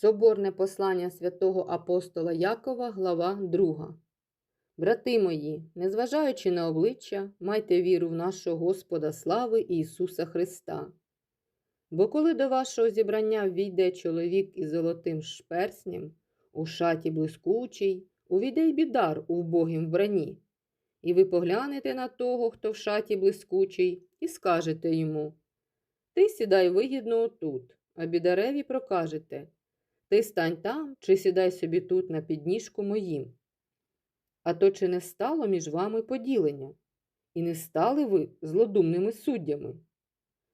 Соборне послання святого апостола Якова, глава 2. Брати мої, незважаючи на обличчя, майте віру в нашого Господа слави Ісуса Христа. Бо коли до вашого зібрання війде чоловік із золотим шперснем, у шаті блискучий, увійде й бідар у вбогім вбранні, і ви поглянете на того, хто в шаті блискучий, і скажете йому: Ти сідай вигідно отут, а бідареві прокажете. Ти стань там, чи сідай собі тут на підніжку моїм. А то чи не стало між вами поділення, і не стали ви злодумними суддями?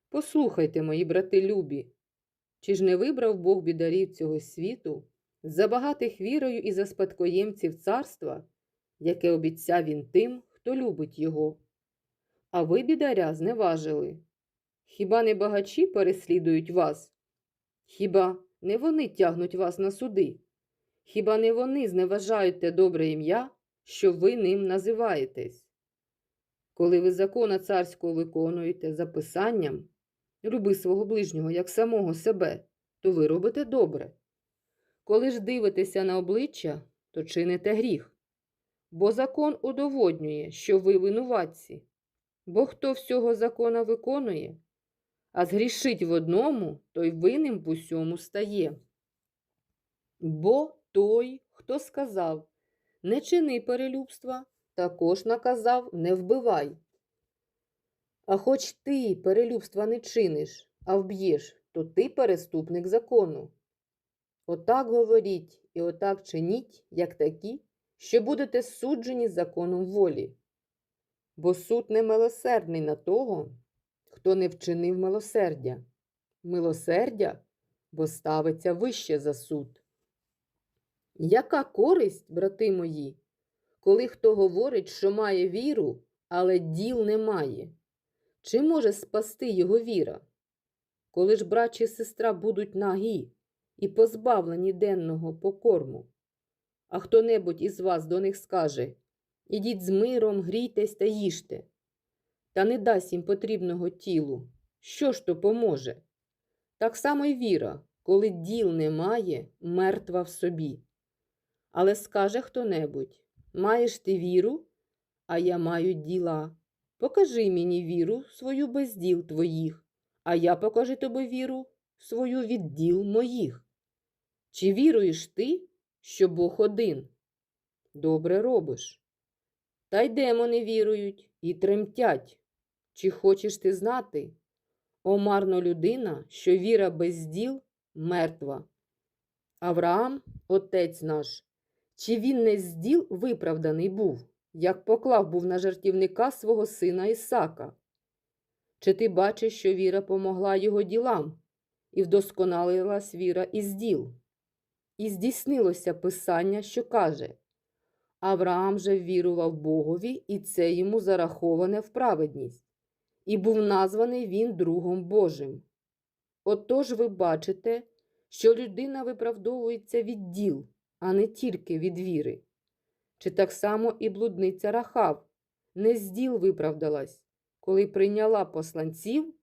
Послухайте, мої брати любі, чи ж не вибрав Бог бідарів цього світу, забагатих вірою і за спадкоємців царства, яке обіцяв він тим, хто любить його? А ви, бідаря, зневажили. Хіба не багачі переслідують вас? Хіба не вони тягнуть вас на суди? Хіба не вони зневажають те добре ім'я, що ви ним називаєтесь? Коли ви закона царського виконуєте за писанням, люби свого ближнього як самого себе, то ви робите добре. Коли ж дивитеся на обличчя, то чините гріх. Бо закон удоводнює, що ви винуватці. Бо хто всього закона виконує, а згрішить в одному, той винним в усьому стає. Бо той, хто сказав не чини перелюбства, також наказав не вбивай. А хоч ти перелюбства не чиниш, а вб'єш, то ти переступник закону. Отак говоріть і отак чиніть, як такі, що будете суджені законом волі. Бо суд не милосердний на того, хто не вчинив милосердя. Милосердя, бо ставиться вище за суд. Яка користь, брати мої, коли хто говорить, що має віру, але діл не має? Чи може спасти його віра? Коли ж брат чи сестра будуть нагі і позбавлені денного покорму, а хто-небудь із вас до них скаже Ідіть з миром, грійтесь та їжте, та не дасть їм потрібного тілу, що ж то поможе? Так само й віра, коли діл немає, мертва в собі. Але скаже хто-небудь Маєш ти віру, а я маю діла. Покажи мені віру свою без діл твоїх, а я покажу тобі віру свою від діл моїх. Чи віруєш ти, що Бог один? Добре робиш. Та й демони вірують і тремтять. Чи хочеш ти знати? О, марно людина, що віра без діл мертва. Авраам, отець наш, чи він не з діл виправданий був, як поклав був на жартівника свого сина Ісака? Чи ти бачиш, що віра помогла його ділам, і вдосконалилась віра із діл? І здійснилося писання, що каже Авраам же вірував Богові, і це йому зараховане в праведність, і був названий він другом Божим. Отож ви бачите, що людина виправдовується від діл, а не тільки від віри. Чи так само і блудниця Рахав не з діл виправдалась, коли прийняла посланців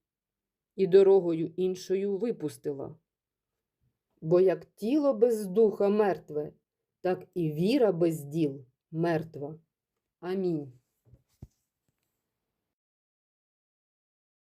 і дорогою іншою випустила. Бо як тіло без духа мертве, так і віра без діл мертва. Амінь.